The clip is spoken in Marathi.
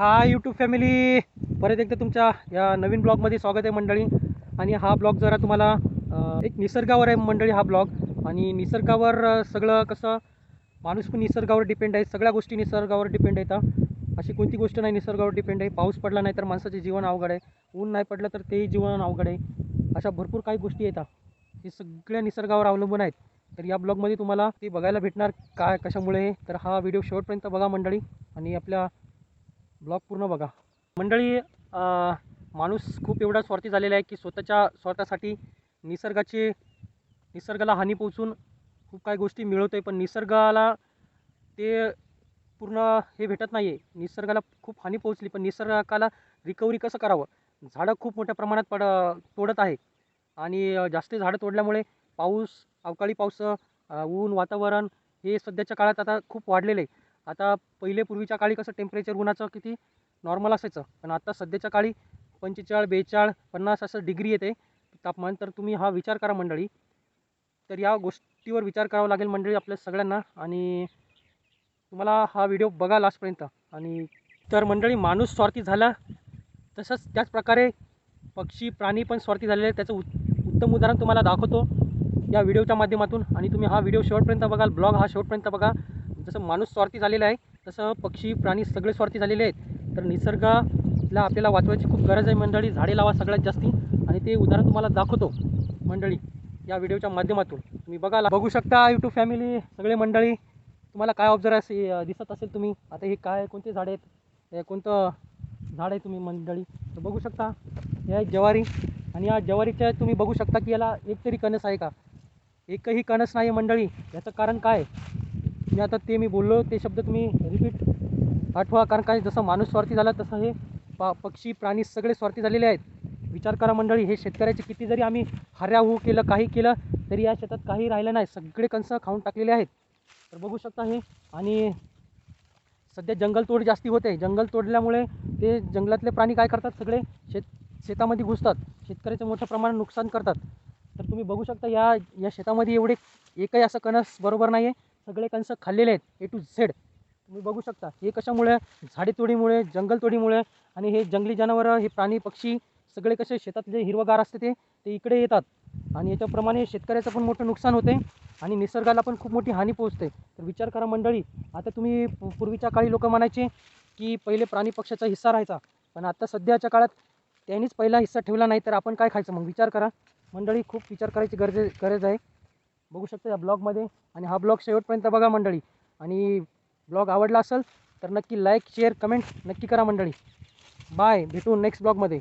हा यूट्यूब फॅमिली परत एकदा तुमच्या या नवीन ब्लॉगमध्ये स्वागत आहे मंडळी. आणि हा ब्लॉग जरा तुम्हाला एक निसर्गावर आहे मंडळी हा ब्लॉग. आणि निसर्गावर सगळं कसं माणूस पण निसर्गावर डिपेंड आहे सगळ्या गोष्टी निसर्गावर डिपेंड आहेत अशी कोणती गोष्ट नाही निसर्गावर डिपेंड आहे. पाऊस पडला नाही तर माणसाचे जीवन अवघड आहे. ऊन नाही पडलं तर तेही जीवन अवघड आहे. अशा भरपूर काही गोष्टी येतात हे. सगळ्या निसर्गावर अवलंबून आहेत. तर या ब्लॉगमध्ये तुम्हाला ते बघायला भेटणार काय कशामुळे? तर हा व्हिडिओ शेवटपर्यंत बघा मंडळी. आणि आपल्या ब्लॉग पूर्ण बघा. मंडळी माणूस खूप एवढा स्वार्थी झालेला आहे की स्वतःच्या स्वार्थासाठी निसर्गाची निसर्गाला हानी पोहोचून खूप काही गोष्टी मिळवतो आहे पण निसर्गाला ते पूर्ण हे भेटत नाही आहे निसर्गाला खूप हानी पोहोचली पण निसर्गाला रिकव्हरी कसं करावं? झाडं खूप मोठ्या प्रमाणात पड तोडत आहे. आणि जास्त झाडं तोडल्यामुळे पाऊस अवकाळी पाऊस ऊन वातावरण हे सध्याच्या काळात आता खूप वाढलेलं आहे. आता पहिले पूर्वीच्या काळी कसं टेम्परेचर उन्हाचं किती नॉर्मल असायचं. पण आता सध्याच्या काळी पंचेचाळ बेचाळ पन्नास असं डिग्री येते. तापमान तर तुम्ही हा विचार करा मंडळी. तर या गोष्टीवर विचार करावा लागेल मंडळी आपल्या सगळ्यांना. आणि तुम्हाला हा व्हिडिओ बघा लास्टपर्यंत आणि तर मंडळी माणूस स्वार्थी झाला. तसंच त्याच प्रकारे पक्षी प्राणी पण स्वार्थी झालेले आहेत. त्याचं उत् उत्तम उदाहरण तुम्हाला दाखवतो या व्हिडिओच्या माध्यमातून. आणि तुम्ही हा व्हिडिओ शेवटपर्यंत बघाल. ब्लॉग हा शेवटपर्यंत बघा. जसं माणूस स्वार्थी झालेला आहे तसं पक्षी प्राणी सगळे स्वार्थी झालेले आहेत. तर निसर्गाला आपल्याला वाचवायची खूप गरज आहे. मंडळी झाडे लावा सगळ्यात जास्ती. आणि ते उदाहरण तुम्हाला दाखवतो. मंडळी या व्हिडिओच्या माध्यमातून तुम्ही बघायला बघू शकता यूट्यूब फॅमिली सगळे मंडळी. तुम्हाला काय ऑब्झर्व दिसत असेल तुम्ही आता हे काय कोणते झाडे आहेत? हे कोणतं झाड आहे तुम्ही मंडळी? तर बघू शकता. हे आहे ज्वारी. आणि या ज्वारीच्या तुम्ही बघू शकता की याला एक तरी कणस आहे का? एकही कणस नाही आहे मंडळी. याचं कारण काय? मी आता ते मी बोललो ते शब्द तुम्ही रिपीट आठवा. कारण काय जसं माणूस स्वार्थी झाला तसं हे पा पक्षी प्राणी सगळे स्वार्थी झालेले आहेत. विचार करा मंडळी हे शेतकऱ्याचे किती जरी आम्ही हऱ्या होऊ केलं काही केलं तरी या शेतात काही राहिलं नाही. सगळे कणसं खाऊन टाकलेले आहेत. तर बघू शकता हे. आणि सध्या जंगलतोड जास्ती होते जंगल तोडल्यामुळे ते जंगलातले प्राणी काय करतात? सगळे शेत शेतामध्ये घुसतात. शेतकऱ्याचं मोठ्या प्रमाणात नुकसान करतात. तर तुम्ही बघू शकता या या शेतामध्ये एवढे एकही असं कणस बरोबर नाही आहे सगळे कंस खाल्लेले आहेत ए टू झेड तुम्ही बघू शकता हे कशामुळे? झाडेतोडीमुळे जंगलतोडीमुळे आणि हे जंगली जनावरं हे प्राणी पक्षी सगळे कसे शेतातले हिरवगार असते ते ते इकडे येतात. आणि याच्याप्रमाणे शेतकऱ्याचं पण मोठं नुकसान होते आणि निसर्गाला पण खूप मोठी हानी पोहोचते. तर विचार करा मंडळी आता तुम्ही पूर्वीच्या काळी लोक म्हणायचे की पहिले प्राणी पक्षाचा हिस्सा राहायचा पण आता सध्याच्या काळात त्यांनीच पहिला हिस्सा ठेवला नाही तर आपण काय खायचं? मग विचार करा. मंडळी खूप विचार करायची गरजे गरज आहे. बघू शकता या ब्लॉगमध्ये. आणि हा ब्लॉग शेवटपर्यंत बघा मंडळी. आणि ब्लॉग आवडला असेल तर नक्की लाईक शेअर कमेंट नक्की करा मंडळी. बाय भेटू नेक्स्ट ब्लॉगमध्ये.